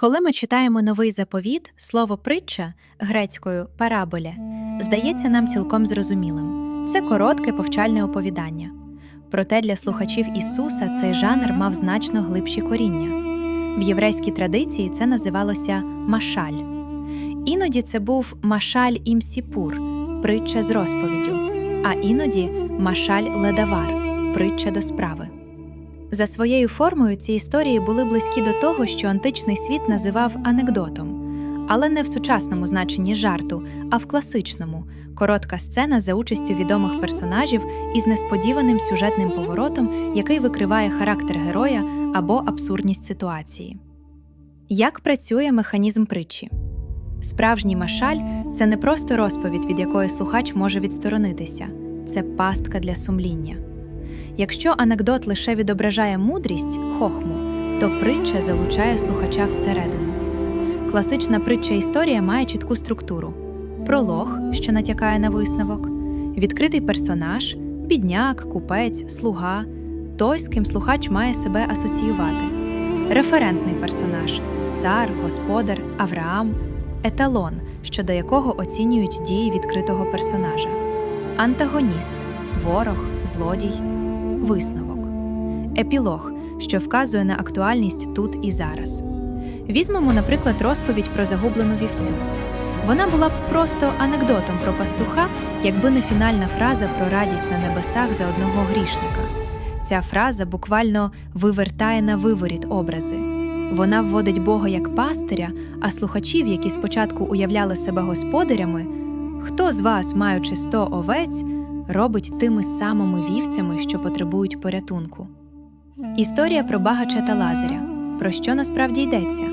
Коли ми читаємо новий заповіт, слово притча грецькою параболя здається нам цілком зрозумілим. Це коротке повчальне оповідання. Проте для слухачів Ісуса цей жанр мав значно глибші коріння. В єврейській традиції це називалося машаль. Іноді це був машаль імсіпур, притча з розповіддю, а іноді машаль ледавар, притча до справи. За своєю формою ці історії були близькі до того, що античний світ називав анекдотом, але не в сучасному значенні жарту, а в класичному коротка сцена за участю відомих персонажів із несподіваним сюжетним поворотом, який викриває характер героя або абсурдність ситуації. Як працює механізм притчі? Справжній машаль це не просто розповідь, від якої слухач може відсторонитися, це пастка для сумління. Якщо анекдот лише відображає мудрість хохму, то притча залучає слухача всередину. Класична притча історія має чітку структуру: пролог, що натякає на висновок, відкритий персонаж, бідняк, купець, слуга, той, з ким слухач має себе асоціювати, референтний персонаж цар, господар, Авраам, еталон, щодо якого оцінюють дії відкритого персонажа, антагоніст, ворог, злодій висновок, епілог, що вказує на актуальність тут і зараз. Візьмемо, наприклад, розповідь про загублену вівцю. Вона була б просто анекдотом про пастуха, якби не фінальна фраза про радість на небесах за одного грішника. Ця фраза буквально вивертає на виворіт образи. Вона вводить Бога як пастиря, а слухачів, які спочатку уявляли себе господарями, хто з вас, маючи сто овець, робить тими самими вівцями, що потребують порятунку. Історія про багача та Лазаря. Про що насправді йдеться?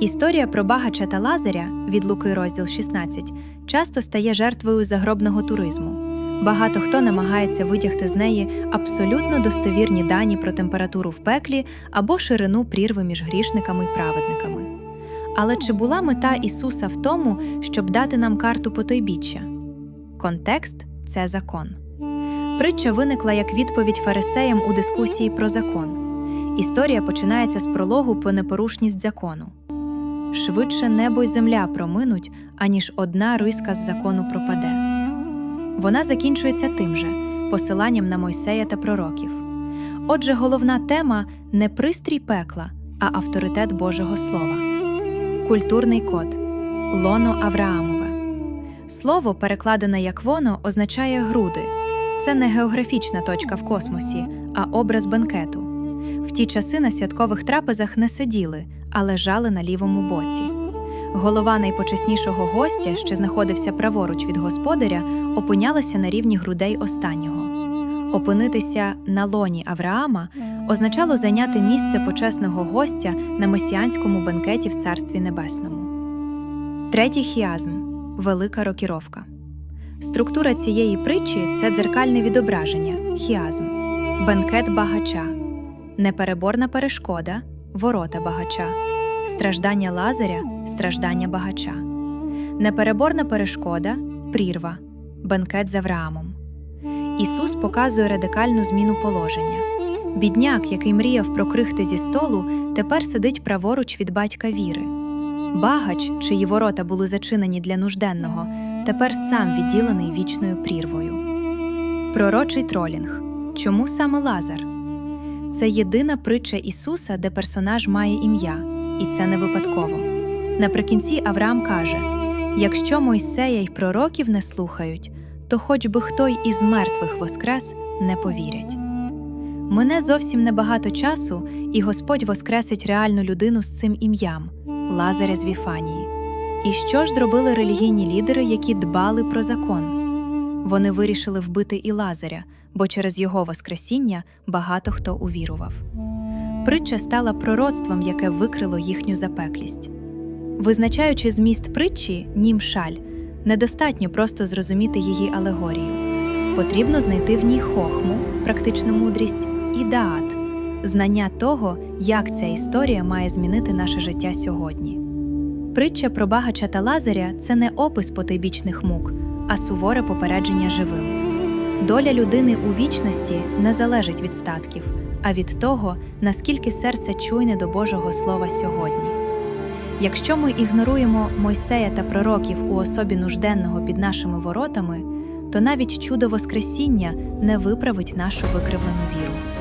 Історія про багача та Лазаря від Луки розділ 16 часто стає жертвою загробного туризму. Багато хто намагається витягти з неї абсолютно достовірні дані про температуру в пеклі або ширину прірви між грішниками й праведниками. Але чи була мета Ісуса в тому, щоб дати нам карту потойбіччя? Контекст це закон. Притча виникла як відповідь фарисеям у дискусії про закон. Історія починається з прологу про непорушність закону. Швидше небо й земля проминуть, аніж одна риска з закону пропаде. Вона закінчується тим же посиланням на Мойсея та пророків. Отже, головна тема не пристрій пекла, а авторитет Божого Слова. Культурний код лоно Авраамове. Слово, перекладене як воно, означає груди. Це не географічна точка в космосі, а образ бенкету. В ті часи на святкових трапезах не сиділи, а лежали на лівому боці. Голова найпочеснішого гостя, що знаходився праворуч від господаря, опинялася на рівні грудей останнього. Опинитися на лоні Авраама означало зайняти місце почесного гостя на месіанському бенкеті в Царстві Небесному. Третій хіазм велика рокіровка. Структура цієї притчі це дзеркальне відображення, хіазм, бенкет багача, непереборна перешкода, ворота багача, страждання лазаря, страждання багача, непереборна перешкода, прірва, бенкет з Авраамом. Ісус показує радикальну зміну положення. Бідняк, який мріяв про крихти зі столу, тепер сидить праворуч від батька віри. Багач, чиї ворота були зачинені для нужденного, тепер сам відділений вічною прірвою. Пророчий тролінг. Чому саме Лазар? Це єдина притча Ісуса, де персонаж має ім'я, і це не випадково. Наприкінці Авраам каже: якщо Мойсея й пророків не слухають, то хоч би хто й із мертвих воскрес не повірять. Мине зовсім небагато часу, і Господь воскресить реальну людину з цим ім'ям Лазаря з Віфанії. І що ж зробили релігійні лідери, які дбали про закон? Вони вирішили вбити і Лазаря, бо через його Воскресіння багато хто увірував. Притча стала пророцтвом, яке викрило їхню запеклість. Визначаючи зміст притчі, нім шаль, недостатньо просто зрозуміти її алегорію. Потрібно знайти в ній хохму, практичну мудрість, і даат знання того, як ця історія має змінити наше життя сьогодні. Притча про багача та Лазаря це не опис потойбічних мук, а суворе попередження живим. Доля людини у вічності не залежить від статків, а від того, наскільки серце чуйне до Божого Слова сьогодні. Якщо ми ігноруємо Мойсея та пророків у особі нужденного під нашими воротами, то навіть чудо Воскресіння не виправить нашу викривлену віру.